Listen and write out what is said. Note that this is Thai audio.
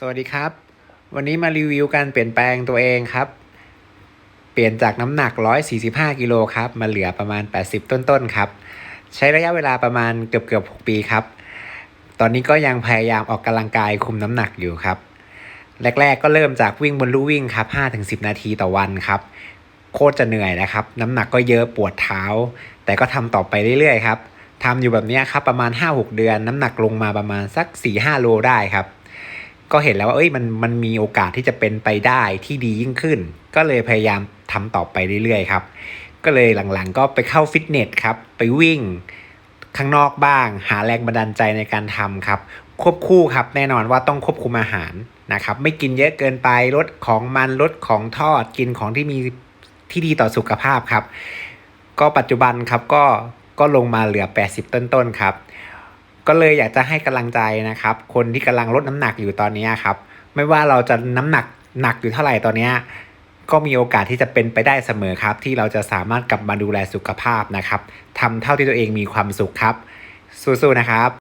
สวัสดีครับ วันนี้มารีวิวการเปลี่ยนแปลงตัวเองครับ เปลี่ยนจากน้ำหนัก 145 กิโลครับ มาเหลือประมาณ 80 ต้นๆครับ ใช้ระยะเวลาประมาณเกือบเกือบ6ปีครับ ตอนนี้ก็ยังพยายามออกกำลังกายคุมน้ำหนักอยู่ครับ แรก ๆ ก็เริ่มจากวิ่งบนลู่วิ่งครับ 5-10 นาทีต่อวันครับ โคตรจะเหนื่อยนะครับ น้ำหนักก็เยอะปวดเท้า แต่ก็ทำต่อไปเรื่อยๆครับทำอยู่แบบนี้ครับประมาณ 5-6 เดือน น้ำหนักลงมาประมาณสัก 4-5 โลได้ครับ ก็เห็นแล้วว่าเอ้ยมันมันมีโอกาสที่จะเป็นไปได้ที่ดียิ่งขึ้น ก็เลยพยายามทำต่อไปเรื่อยๆครับ ก็เลยหลังๆก็ไปเข้าฟิตเนสครับ ไปวิ่งข้างนอกบ้าง หาแรงบันดาลใจในการทำครับ ควบคู่ครับแน่นอนว่าต้องควบคุมอาหารนะครับ ไม่กินเยอะเกินไปลดของมันลดของทอดกินของที่มีที่ดีต่อสุขภาพครับ ก็ปัจจุบันครับก็ก็ลงมาเหลือ 80 ต้นๆครับ ก็เลยอยากจะให้กำลังใจนะครับ คนที่กำลังลดน้ำหนักอยู่ตอนนี้ครับ ไม่ว่าเราจะน้ำหนักหนักอยู่เท่าไหร่ตอนนี้ก็มีโอกาสที่จะเป็นไปได้เสมอครับ ที่เราจะสามารถกลับมาดูแลสุขภาพนะครับทำเท่าที่ตัวเองมีความสุขครับ สู้ๆนะครับ